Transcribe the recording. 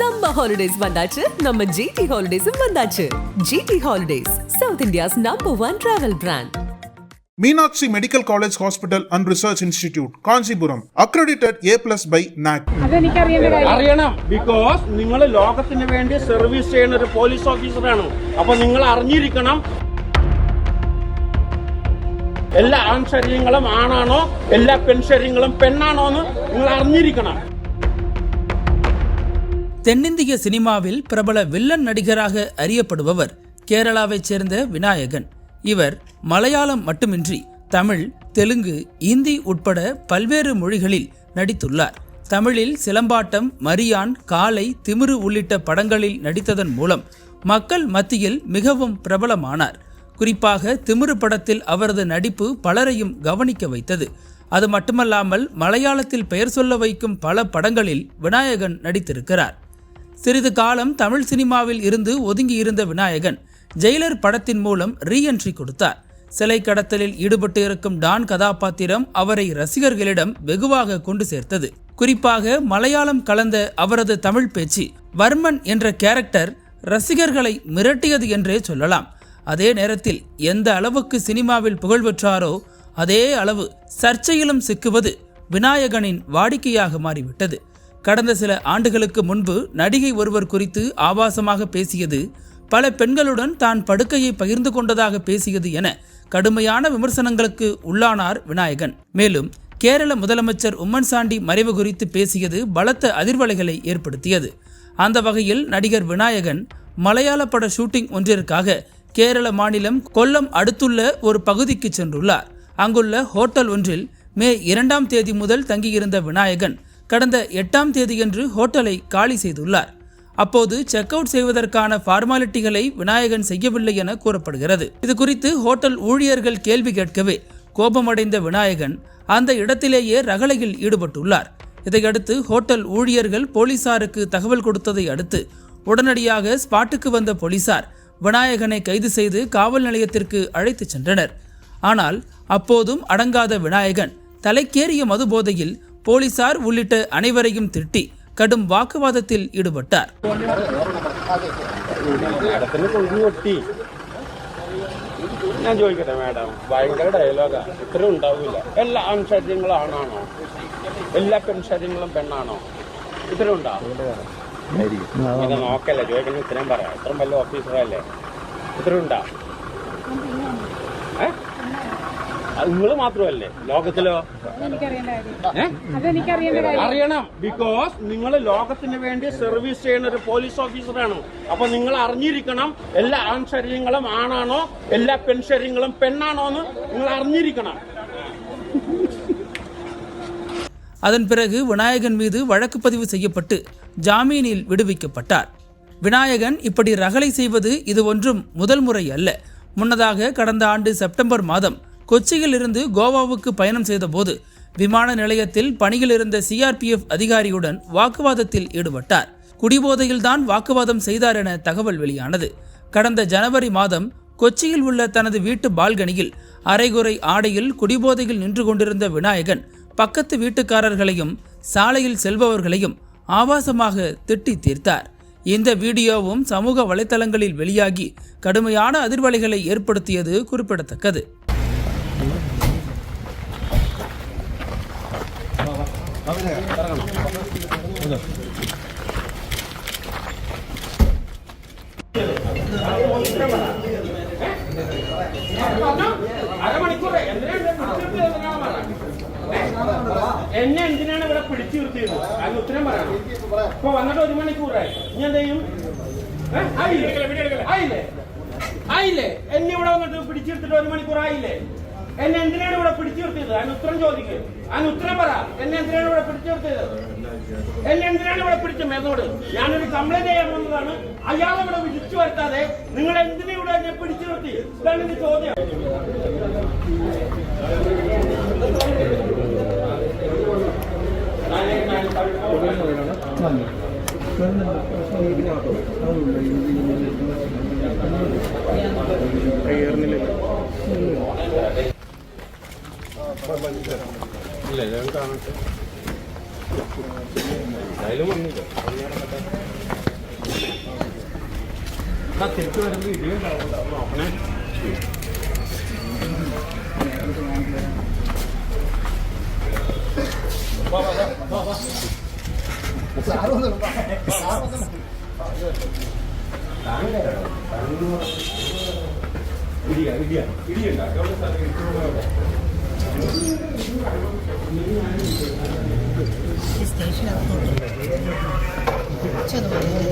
Summer holidays வந்தாச்சு நம்ம GT ஹாலிடேஸும் வந்தாச்சு GT holidays south India's number one travel brand Meenakshi Medical College Hospital and Research Institute, Kanchipuram, accredited A plus by NAC. അതെനിക്കറിയേണ്ട കാര്യം അറിയണം because നിങ്ങൾ ലോകത്തിന് വേണ്ടി സർവീസ് ചെയ്യുന്ന ഒരു പോലീസ് ഓഫീസറാണ് അപ്പൊ നിങ്ങൾ അറിഞ്ഞിരിക്കണം എല്ലാ ആൺശരീരങ്ങളും ആണാണോ എല്ലാ പെൺശരീരങ്ങളും പെണ്ണാണോ എന്ന് നിങ്ങൾ അറിഞ്ഞിരിക്കണം தென்னிந்திய சினிமாவில் பிரபல வில்லன் நடிகராக அறியப்படுபவர் கேரளாவைச் சேர்ந்த விநாயகன். இவர் மலையாளம் மட்டுமின்றி தமிழ் தெலுங்கு இந்தி உட்பட பல்வேறு மொழிகளில் நடித்துள்ளார். தமிழில் சிலம்பாட்டம் மரியான் காலை திமிரு உள்ளிட்ட படங்களில் நடித்ததன் மூலம் மக்கள் மத்தியில் மிகவும் பிரபலமானார். குறிப்பாக திமிரு படத்தில் அவரது நடிப்பு பலரையும் கவனிக்க வைத்தது. அது மட்டுமல்லாமல் மலையாளத்தில் பெயர் சொல்ல வைக்கும் பல படங்களில் விநாயகன் நடித்திருக்கிறார். சிறிது காலம் தமிழ் சினிமாவில் இருந்து ஒதுங்கியிருந்த விநாயகன் ஜெயிலர் படத்தின் மூலம் ரீஎன்ட்ரி கொடுத்தார். சிலை கடத்தலில் ஈடுபட்டு இருக்கும் டான் கதாபாத்திரம் அவரை ரசிகர்களிடம் வெகுவாக கொண்டு சேர்த்தது. குறிப்பாக மலையாளம் கலந்த அவரது தமிழ் பேச்சு வர்மன் என்ற கேரக்டர் ரசிகர்களை மிரட்டியது என்றே சொல்லலாம். அதே நேரத்தில் எந்த அளவுக்கு சினிமாவில் புகழ் பெற்றாரோ அதே அளவு சர்ச்சையிலும் சிக்குவது விநாயகனின் வாடிக்கையாக மாறிவிட்டது. கடந்த சில ஆண்டுகளுக்கு முன்பு நடிகை ஒருவர் குறித்து ஆபாசமாக பேசியது பல பெண்களுடன் தான் படுக்கையை பகிர்ந்து கொண்டதாக பேசியது என கடுமையான விமர்சனங்களுக்கு உள்ளானார் விநாயகன். மேலும் கேரள முதலமைச்சர் உம்மன் சாண்டி மறைவு குறித்து பேசியது பலத்த அதிர்வலைகளை ஏற்படுத்தியது. அந்த வகையில் நடிகர் விநாயகன் மலையாள பட ஷூட்டிங் ஒன்றிற்காக கேரள மாநிலம் கொல்லம் அடுத்துள்ள ஒரு பகுதிக்கு சென்றுள்ளார். அங்குள்ள ஹோட்டல் ஒன்றில் மே இரண்டாம் தேதி முதல் தங்கியிருந்த விநாயகன் கடந்த எட்டாம் தேதியன்று ஹோட்டலை காலி செய்துள்ளார். அப்போது செக் அவுட் செய்வதற்கான ஃபார்மாலிட்டிகளை விநாயகன் செய்யவில்லை என கூறப்படுகிறது. இது குறித்து ஹோட்டல் ஊழியர்கள் கேள்வி கேட்கவே கோபமடைந்த விநாயகன் அந்த இடத்திலேயே ரகளையில் ஈடுபட்டுள்ளார். இதையடுத்து ஹோட்டல் ஊழியர்கள் போலீசாருக்கு தகவல் கொடுத்ததை அடுத்து உடனடியாக ஸ்பாட்டுக்கு வந்த போலீசார் விநாயகனை கைது செய்து காவல் நிலையத்திற்கு அழைத்துச் சென்றனர். ஆனால் அப்போதும் அடங்காத விநாயகன் தலைக்கேறிய மதுபோதையில் போலீசார் உள்ளிட்ட அனைவரையும் திட்டி கடும் வாக்குவாதத்தில் ஈடுபட்டார் മാഡത്തിന് കൊണ്ടു കൊട്ടി ഞാൻ ചോദിക്കട്ടെ മാഡം ഭയങ്കര ഡയലോഗാ ഇത്ര ഉണ്ടാവില്ല എല്ലാ ആൺശരീരങ്ങളും ആണാണോ എല്ലാ പെൺശരീരങ്ങളും പെണ്ണാണോ ഇത്ര ഉണ്ടോ ഇത് നോക്കല്ലേ ചോദിക്കുന്ന ഇത്രയും പറയാം ഇത്രയും വലിയ ഓഫീസറല്ലേ ഇത്ര ഉണ്ടാ നിങ്ങൾ മാത്രമല്ലേ ലോകത്തിലോ അതെനിക്കറിയേണ്ട കാര്യം ഏ അതെനിക്കറിയേണ്ട കാര്യം അറിയണം ബിക്കോസ് നിങ്ങൾ ലോകത്തിന് വേണ്ടി സർവീസ് ചെയ്യുന്ന ഒരു പോലീസ് ഓഫീസറാണ് അപ്പൊ നിങ്ങൾ അറിഞ്ഞിരിക്കണം എല്ലാ ആൺശരീരങ്ങളും ആണാണോ എല്ലാ പെൺശരീരങ്ങളും പെണ്ണാണോ എന്ന് നിങ്ങൾ അറിഞ്ഞിരിക്കണം அதன் பிறகு விநாயகன் மீது வழக்கு பதிவு செய்யப்பட்டு ஜாமீனில் விடுவிக்கப்பட்டார் விநாயகன் இப்படி ரகளை செய்வது இது ஒன்றும் முதல் முறை அல்ல முன்னதாக கடந்த ஆண்டு செப்டம்பர் மாதம் கொச்சியில் இருந்து கோவாவுக்கு பயணம் செய்தபோது விமான நிலையத்தில் பணியில் இருந்த சிஆர்பிஎஃப் அதிகாரியுடன் வாக்குவாதத்தில் ஈடுபட்டார். குடிபோதையில்தான் வாக்குவாதம் செய்தார் என தகவல் வெளியானது. கடந்த ஜனவரி மாதம் கொச்சியில் உள்ள தனது வீட்டு பால்கனியில் அரைகுறை ஆடையில் குடிபோதையில் நின்று கொண்டிருந்த விநாயகன் பக்கத்து வீட்டுக்காரர்களையும் சாலையில் செல்பவர்களையும் ஆபாசமாக திட்டி தீர்த்தார். இந்த வீடியோவும் சமூக வலைதளங்களில் வெளியாகி கடுமையான அதிர்வலைகளை ஏற்படுத்தியது குறிப்பிடத்தக்கது. എന്നെ എന്തിനാണ് ഇവിടെ പിടിച്ചു നിർത്തിയത് അതിന് ഉത്തരം പറയണം. ഇപ്പൊ വന്നിട്ട് ഒരു മണിക്കൂറായി. ഇനി എന്ത് ചെയ്യും? ആയില്ലേ? ആയില്ലേ? എന്നെ ഇവിടെ വന്നിട്ട് പിടിച്ചെടുത്തിട്ട് ഒരു മണിക്കൂർ ആയില്ലേ എന്നെ എന്തിനാണ് ഇവിടെ പിടിച്ചു നിർത്തിയത്? അതിന് ഉത്തരം ചോദിക്കും. അതിന് ഉത്തരം പറ. എന്നെ എന്തിനാണ് ഇവിടെ പിടിച്ചു നിർത്തിയത്? എന്നെ എന്തിനാണ് ഇവിടെ പിടിച്ചു മേന്നോട് ഞാനൊരു കംപ്ലൈന്റ് ചെയ്യാൻ വന്നതാണ് അയാൾ ഇവിടെ വിളിച്ചു വരുത്താതെ നിങ്ങൾ എന്തിനാ ഇവിടെ എന്നെ പിടിച്ചു നിർത്തി? ഇതാണ് എന്റെ ചോദ്യം. ഇല്ല ഞാൻ കാണട്ടെ എന്തായാലും വന്നില്ല തിരിച്ചു വരുമ്പോൾ ഉണ്ടാവും നോക്കണേ ഇടിയ ഇടിയ ഇടിയുണ്ടാക്കാം చదవాలి